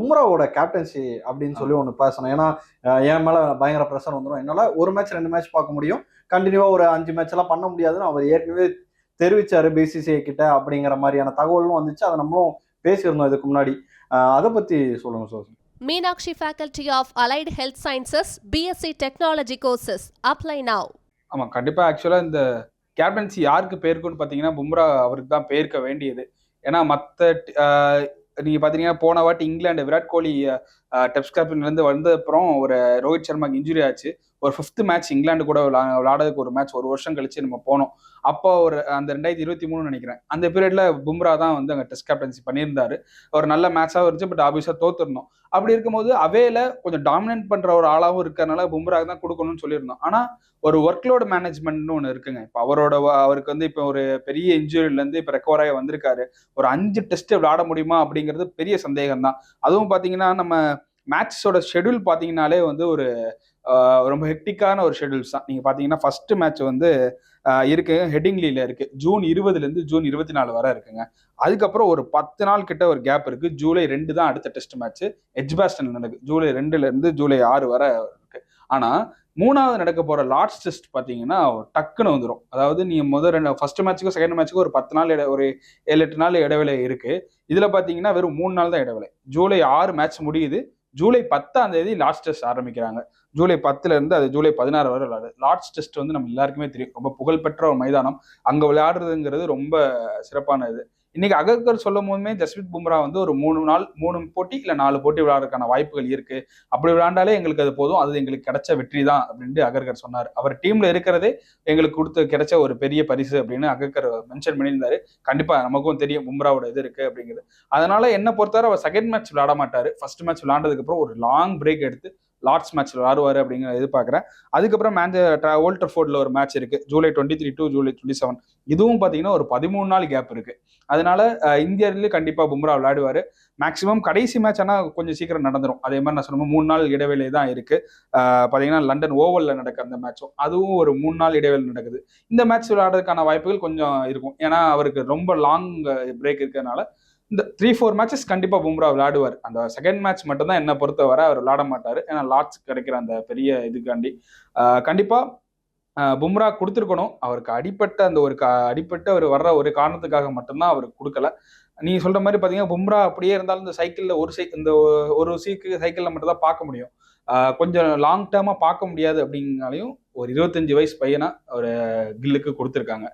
பும்ராவோட captaincy அப்படின்னு சொல்லி ஒன்று பேசணும். ஏன்னா என் மேல பயங்கர ப்ரெஷர் வந்துடும் என்னால ஒரு மேட்ச் ரெண்டு மேட்ச் பார்க்க முடியும். கண்டினியூவா ஒரு அஞ்சு மேட்ச் எல்லாம் பண்ண முடியாதுன்னு அவர் ஏற்கனவே தெரிவிச்சாரு பிசிசிஐ கிட்ட அப்படிங்கிற மாதிரியான தகவலும் வந்துச்சு. அதை நம்மளும் பேசியிருந்தோம் இதுக்கு முன்னாடி. அதை பத்தி சொல்லுங்க sir Meenakshi Faculty of Allied Health Sciences, BSc Technology courses. Apply now. ஆமாம் கண்டிப்பாக ஆக்சுவலாக இந்த கேப்டன்சி யாருக்கு பேருக்குன்னு பார்த்தீங்கன்னா பும்ரா அவருக்கு தான் பேர்க்க வேண்டியது. ஏன்னா மற்ற நீங்கள் பார்த்தீங்கன்னா போன வாட்டி இங்கிலாந்து விராட் கோலி டெஸ்ட் கேப்டன்லேருந்து வந்த அப்புறம் ஒரு ரோஹித் சர்மாக்கு இன்ஜுரி ஆச்சு. ஒரு ஃபிஃப்த் மேட்ச் இங்கிலாந்து கூட விளா ஒரு மேட்ச் ஒரு வருஷம் கழிச்சு நம்ம போனோம். அப்போ ஒரு அந்த ரெண்டாயிரத்தி இருபத்தி மூணு நினைக்கிறேன். அந்த பீரியட்ல பும்ரா தான் வந்து அங்கே டெஸ்ட் கேப்டன்சி பண்ணியிருந்தாரு. ஒரு நல்ல மேட்சாகவும் இருந்துச்சு பட் ஆபியஸாக தோத்துருந்தோம். அப்படி இருக்கும்போது அவேல கொஞ்சம் டாமினேட் பண்ற ஒரு ஆளாகவும் இருக்கறனால பும்ரா தான் கொடுக்கணும்னு சொல்லியிருந்தோம். ஆனா ஒரு ஒர்க்லோட் மேனேஜ்மெண்ட்னு ஒன்று இருக்குங்க. இப்போ அவரோட அவருக்கு வந்து இப்போ ஒரு பெரிய இன்ஜுரியிலேருந்து இப்போ ரெக்கவர் ஆகி வந்திருக்காரு. ஒரு அஞ்சு டெஸ்ட் விளையாட முடியுமா அப்படிங்கிறது பெரிய சந்தேகம் தான் அதுவும் பார்த்தீங்கன்னா நம்ம மேட்சஸோட ஷெட்யூல் பார்த்தீங்கன்னாலே வந்து ஒரு ரொம்ப ஹெக்டிக்கான ஒரு ஷெட்யூல்ஸ் தான். நீங்கள் பார்த்தீங்கன்னா ஃபர்ஸ்ட் மேட்ச் வந்து இருக்கு ஹெட்டிங்லியில் இருக்கு. ஜூன் இருபதுலேருந்து ஜூன் இருபத்தி நாலு வரை இருக்குங்க. அதுக்கப்புறம் ஒரு பத்து நாள் கிட்ட ஒரு கேப் இருக்கு. ஜூலை ரெண்டு தான் அடுத்த டெஸ்ட் மேட்ச் எஜ்பாஸ்டன் நடக்கு. ஜூலை ரெண்டுலேருந்து ஜூலை ஆறு வரை இருக்கு. ஆனால் மூணாவது நடக்க போகிற லார்ட்ஸ் டெஸ்ட் பார்த்தீங்கன்னா டக்குன்னு வந்துடும் அதாவது நீங்கள் முதல் ரெண்டு ஃபர்ஸ்ட் மேட்ச்சுக்கும் செகண்ட் மேட்ச்சுக்கும் ஒரு பத்து நாள் இட ஒரு ஏழு எட்டு நாள் இடைவேளை இருக்குது இதில் பார்த்தீங்கன்னா வெறும் மூணு நாள் தான் இடைவேளை. ஜூலை ஆறு மேட்ச் முடியுது. ஜூலை பத்தாம் தேதி லாஸ்ட் டெஸ்ட் ஆரம்பிக்கிறாங்க. ஜூலை பத்துல இருந்து அது ஜூலை பதினாறு வரை விளையாடு. லார்ட்ஸ் டெஸ்ட் வந்து நம்ம எல்லாருக்குமே தெரியும். ரொம்ப புகழ்பெற்ற ஒரு மைதானம். அங்க விளையாடுறதுங்கிறது ரொம்ப சிறப்பான இது. இன்னைக்கு அகர்கர் சொல்லும் போதுமே ஜஸ்பித் பும்ரா வந்து ஒரு மூணு நாள் மூணு போட்டி இல்லை நாலு போட்டி விளையாடுறதுக்கான வாய்ப்புகள் இருக்கு. அப்படி விளையாண்டாலே எங்களுக்கு அது போதும். அது எங்களுக்கு கிடைச்ச வெற்றி தான் அப்படின்ட்டு அகர்கர் சொன்னார். அவர் டீம்ல இருக்கிறதே எங்களுக்கு கொடுத்து கிடைச்ச ஒரு பெரிய பரிசு அப்படின்னு அகர்கர் மென்ஷன் பண்ணியிருந்தாரு. கண்டிப்பா நமக்கும் தெரியும் பும்ராவோட இது இருக்கு அப்படிங்கிறது. அதனால என்ன பொறுத்தவரை அவர் செகண்ட் மேட்ச் விளையாட மாட்டாரு. ஃபர்ஸ்ட் மேட்ச் விளையாண்டதுக்கு அப்புறம் ஒரு லாங் பிரேக் எடுத்து லார்ட்ஸ் மேட்ச்சில் விளையாடுவாரு அப்படிங்கிற எதிர்பார்க்குறேன். அதுக்கப்புறம் மேஞ்ச ஓல்டர் ஃபோர்டில் ஒரு மேட்ச் இருக்கு. July twenty three to July twenty seven இதுவும் பார்த்தீங்கன்னா ஒரு பதிமூணு நாள் கேப் இருக்கு. அதனால அஹ், இந்தியாவிலேயே கண்டிப்பாக பும்ரா விளையாடுவார் மேக்ஸிமம் கடைசி மேட்ச் ஆனால் கொஞ்சம் சீக்கிரம் நடந்துடும் அதே மாதிரி நான் சொன்ன மூணு நாள் இடைவேளை தான் இருக்கு. அஹ், பார்த்தீங்கன்னா லண்டன் ஓவலில் நடக்க அந்த மேட்சும் அதுவும் ஒரு மூணு நாள் இடைவேளை நடக்குது. இந்த மேட்ச் விளையாடுறதுக்கான வாய்ப்புகள் கொஞ்சம் இருக்கும். ஏன்னா அவருக்கு ரொம்ப லாங் பிரேக் இருக்கிறதுனால இந்த த்ரீ ஃபோர் மேட்சஸ் கண்டிப்பாக பும்ரா விளையாடுவார். அந்த செகண்ட் மேட்ச் மட்டும் தான் பொறுத்தவரை அவர் விளையாட மாட்டார். ஏன்னா லாட்ஸ் கிடைக்கிற அந்த பெரிய இதுக்காண்டி. கண்டிப்பாக பும்ரா கொடுத்துருக்கணும். அவருக்கு அடிப்பட்ட அந்த ஒரு க அடிப்பட்ட அவர் வர்ற ஒரு காரணத்துக்காக மட்டும்தான் அவருக்கு கொடுக்கல. நீ சொல்ற மாதிரி பார்த்தீங்கன்னா பும்ரா அப்படியே இருந்தாலும் இந்த சைக்கிளில் ஒரு சை இந்த ஒரு சீக்கு சைக்கிளில் மட்டும் தான் பார்க்க முடியும். கொஞ்சம் லாங் டேர்மாக பார்க்க முடியாது அப்படிங்கனாலையும் ஒரு இருபத்தஞ்சு வயசு பையனாக ஒரு கில்லுக்கு கொடுத்துருக்காங்க.